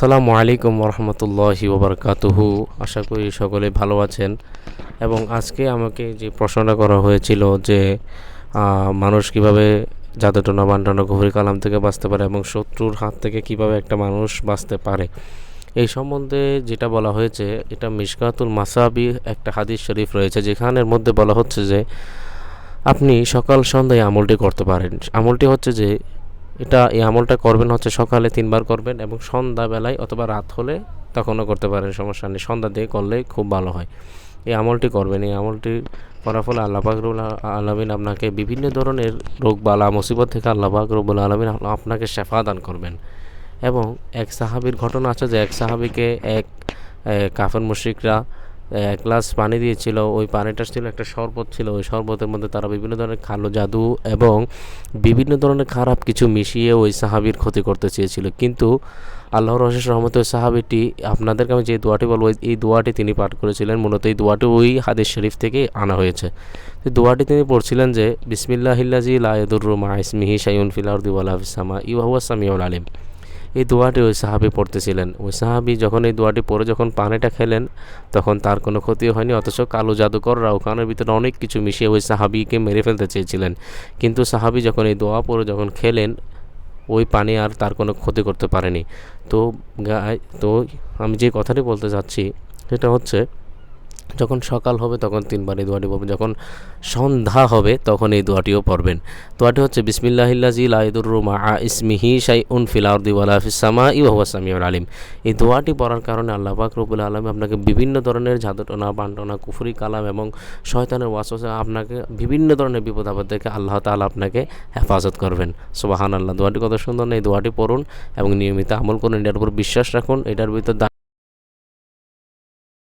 আসসালামু আলাইকুম রহমতুল্লাহি ওবরকাতুহু। আশা করি সকলে ভালো আছেন। এবং আজকে আমাকে যে প্রশ্নটা করা হয়েছিল যে মানুষ কীভাবে জাদুটনা বান্টানো গভীর কালাম থেকে বাঁচতে পারে এবং শত্রুর হাত থেকে কীভাবে একটা মানুষ বাঁচতে পারে, এই সম্বন্ধে যেটা বলা হয়েছে, এটা মিশকাতুল মাসাবি একটা হাদিস শরীফ রয়েছে যেখানের মধ্যে বলা হচ্ছে যে, আপনি সকাল সন্ধ্যায় আমলটি করতে পারেন। আমলটি হচ্ছে যে এটা এই আমলটা করবেন হচ্ছে সকালে তিনবার করবেন এবং সন্ধ্যাবেলায় অথবা রাত হলে তখনও করতে পারেন, সমস্যা নেই। সন্ধ্যা দিয়ে করলে খুব ভালো হয়। এই আমলটি করবেন, এই আমলটি করার ফলে আল্লাহ পাকরুল আলমিন আপনাকে বিভিন্ন ধরনের রোগ বালা মুসিবত থেকে আল্লাহ পাকরুল আলমিন আপনাকে শেফা দান করবেন। এবং এক সাহাবির ঘটনা আছে যে এক সাহাবিকে এক কাফের মুশরিকরা এক গ্লাস পানি দিয়েছিল, ওই পানিটা ছিল একটা শরবত ছিল, ওই শরবতের মধ্যে তারা বিভিন্ন ধরনের কালো জাদু এবং বিভিন্ন ধরনের খারাপ কিছু মিশিয়ে ওই সাহাবির ক্ষতি করতে চেয়েছিল। কিন্তু আল্লাহর অশেষ রহমত ওই সাহাবিটি, আপনাদেরকে আমি যে দোয়াটি বলব, এই- দোয়াটি তিনি পাঠ করেছিলেন, মূলত এই দোয়াটি ওই হাদিস শরীফ থেকে আনা হয়েছে। দোয়াটি তিনি পড়ছিলেন যে বিসমিল্লাহিল্লাজি লায়দুর মা ইসমিহি সাইউন ফিলাউদ্দি ওয়ালা ফিসামা ইউহুয়া সামিউল আলিম। এই দোয়াটি ওই সাহাবি পড়তেছিলেন। ওই সাহাবি যখন এই দোয়াটি পড়ে যখন পানিটা খেলেন, তখন তার কোনো ক্ষতি হয়নি, অথচ কালো জাদুকররা ওখানের ভিতরে অনেক কিছু মিশিয়ে ওই সাহাবিকে মেরে ফেলতে চেয়েছিলেন। কিন্তু সাহাবি যখন এই দোয়া পড়ে যখন খেলেন, ওই পানি আর তার কোনো ক্ষতি করতে পারেনি। তো গায়ে- তো আমি যে কথাটি বলতে চাচ্ছি সেটা হচ্ছে যখন সকাল হবে তখন তিনবার এই দোয়াটি পড়বেন। যখন সন্ধ্যা হবে তখন এই দোয়াটিও পড়বেন। দোয়াটি হচ্ছে বিসমিল্লাহিল্লাজি লাইদুর মা ইসমিহি শাই উন ফিলাউদ্দি ওয়ালা ফিসামা ইহুয়া সামিউল আলিম। এই দোয়াটি পড়ার কারণে আল্লাহ পাক রবুল আলম আপনাকে বিভিন্ন ধরনের জাদুটনা বান্টনা কুফরি কালাম এবং শয়তানের ওয়াসওয়াসা আপনাকে বিভিন্ন ধরনের বিপদ আপদ থেকে আল্লাহ তাআলা আপনাকে হেফাজত করবেন। সুবাহান আল্লাহ দোয়াটি কত সুন্দর না, এই দোয়াটি পড়ুন এবং নিয়মিত আমল করুন। এটার উপর বিশ্বাস রাখুন। এটার ভিতর